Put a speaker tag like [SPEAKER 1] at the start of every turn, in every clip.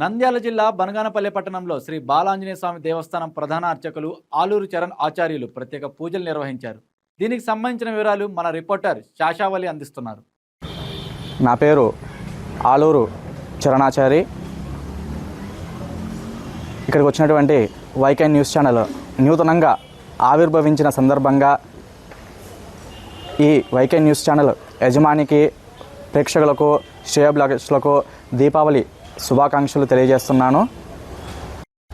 [SPEAKER 1] నంద్యాల జిల్లా బనగానపల్లి పట్టణంలో శ్రీ బాలాంజనేయ స్వామి దేవస్థానం ప్రధాన అర్చకులు ఆలూరు చరణ్ ఆచార్యులు ప్రత్యేక పూజలు నిర్వహించారు. దీనికి సంబంధించిన వివరాలు మన రిపోర్టర్ శాషావలి అందిస్తున్నారు.
[SPEAKER 2] నా పేరు ఆలూరు చరణాచారి. ఇక్కడికి వచ్చినటువంటి వైకే న్యూస్ ఛానల్ నూతనంగా ఆవిర్భవించిన సందర్భంగా ఈ వైకే న్యూస్ ఛానల్ యజమానికి ప్రేక్షకులకు శ్రేయబ్లాగర్స్లకు దీపావళి శుభాకాంక్షలు తెలియజేస్తున్నాను.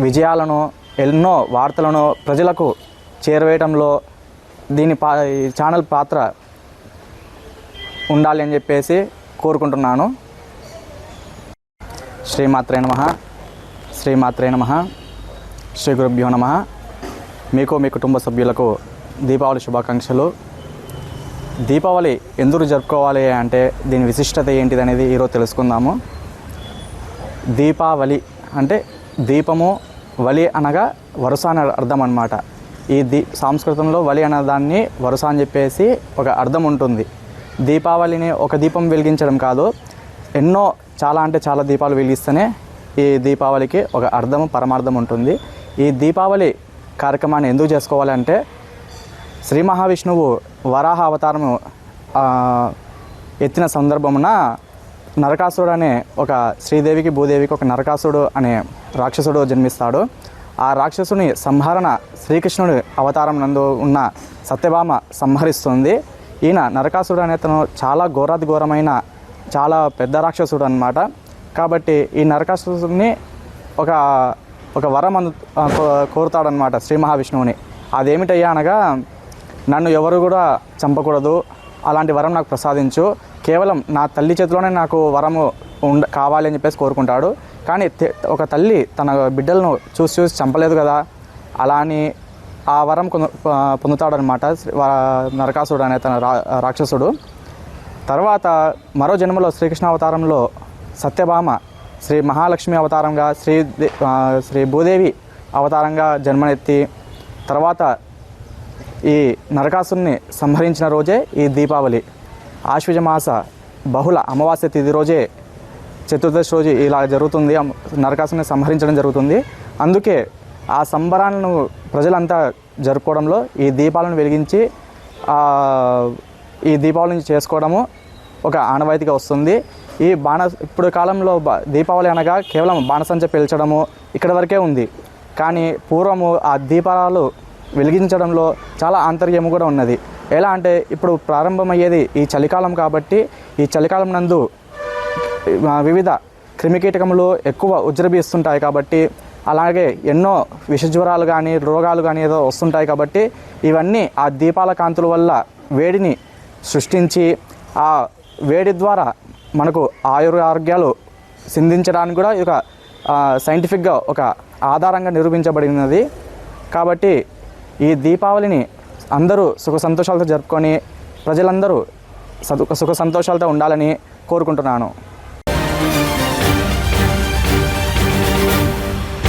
[SPEAKER 2] విజయాలను ఎన్నో వార్తలను ప్రజలకు చేరవేయడంలో దీని పా ఈ ఛానల్ పాత్ర ఉండాలి అని చెప్పేసి కోరుకుంటున్నాను. శ్రీమాత్రే నమ. శ్రీమాత్రే నమ. శ్రీ గురుభ్యో నమ. మీకు మీ కుటుంబ సభ్యులకు దీపావళి శుభాకాంక్షలు. దీపావళి ఎందుకు జరుపుకోవాలి అంటే దీని విశిష్టత ఏంటిది అనేది ఈరోజు తెలుసుకుందాము. దీపావళి అంటే దీపము వలి అనగా వరుస అని అర్థం అనమాట ఈ దీ సంస్కృతంలో వలి అనే దాన్ని వరుస అని చెప్పేసి ఒక అర్థం ఉంటుంది. దీపావళిని ఒక దీపం వెలిగించడం కాదు ఎన్నో చాలా అంటే చాలా దీపాలు వెలిగిస్తేనే ఈ దీపావళికి ఒక అర్థము పరమార్థం ఉంటుంది. ఈ దీపావళి కార్యక్రమాన్ని ఎందుకు చేసుకోవాలంటే శ్రీ మహావిష్ణువు వరాహ అవతారము ఎత్తిన సందర్భమున నరకాసుడు అనే ఒక శ్రీదేవికి భూదేవికి ఒక నరకాసుడు అనే రాక్షసుడు జన్మిస్తాడు. ఆ రాక్షసుని సంహరణ శ్రీకృష్ణుడి అవతారం నందు ఉన్న సత్యభామ సంహరిస్తుంది. ఈయన నరకాసుడు అనే తను చాలా ఘోరాతి ఘోరమైన చాలా పెద్ద రాక్షసుడు అనమాట కాబట్టి ఈ నరకాసుని ఒక ఒక వరం అందు కో- కోరుతాడనమాట శ్రీ మహావిష్ణువుని. అదేమిటయ్యా అనగా నన్ను ఎవరు కూడా చంపకూడదు. అలాంటి వరం నాకు ప్రసాదించు. కేవలం నా తల్లి చేతిలోనే నాకు వరము ఉండ కావాలి అని చెప్పేసి కోరుకుంటాడు. కానీ ఒక తల్లి తన బిడ్డలను చూసి చూసి చంపలేదు కదా అలా అని ఆ వరం పొందుతాడనమాట శ్రీ- నరకాసుడు అనే తన రా రాక్షసుడు. తర్వాత మరో జన్మలో శ్రీకృష్ణ అవతారంలో సత్యభామ శ్రీ మహాలక్ష్మి అవతారంగా శ్రీ శ్రీ భూదేవి అవతారంగా జన్మనెత్తి తర్వాత ఈ నరకాసుని సంహరించిన రోజే ఈ దీపావళి. ఆశ్వజ మాస బహుళ అమావాస్య తిథి రోజే చతుర్దశి రోజు ఇలా జరుగుతుంది నరకాసుని సంహరించడం జరుగుతుంది. అందుకే ఆ సంబరాలను ప్రజలంతా జరుపుకోవడంలో ఈ దీపాలను వెలిగించి ఈ దీపావళిని చేసుకోవడము ఒక ఆనవాయితీగా వస్తుంది. ఈ బాణ ఇప్పుడు కాలంలో దీపావళి అనగా కేవలం బాణసంచ పేల్చడము ఇక్కడ వరకే ఉంది. కానీ పూర్వము ఆ దీపాలు వెలిగించడంలో చాలా ఆంతర్యము కూడా ఉన్నది. ఎలా అంటే ఇప్పుడు ప్రారంభమయ్యేది ఈ చలికాలం కాబట్టి ఈ చలికాలం నందు వివిధ క్రిమికీటకములు ఎక్కువ ఉజ్జరబీస్తుంటాయి కాబట్టి అలాగే ఎన్నో విషజ్వరాలు కానీ రోగాలు కానీ ఏదో వస్తుంటాయి కాబట్టి ఇవన్నీ ఆ దీపాల కాంతుల వల్ల వేడిని సృష్టించి ఆ వేడి ద్వారా మనకు ఆయుర్ ఆరోగ్యాలు సింధించడానికి కూడా ఒక సైంటిఫిక్గా ఒక ఆధారంగా నిరూపించబడినది. కాబట్టి ఈ దీపావళిని అందరూ సుఖ సంతోషాలతో జరుపుకొని ప్రజలందరూ సదు సుఖ సంతోషాలతో ఉండాలని కోరుకుంటున్నాను.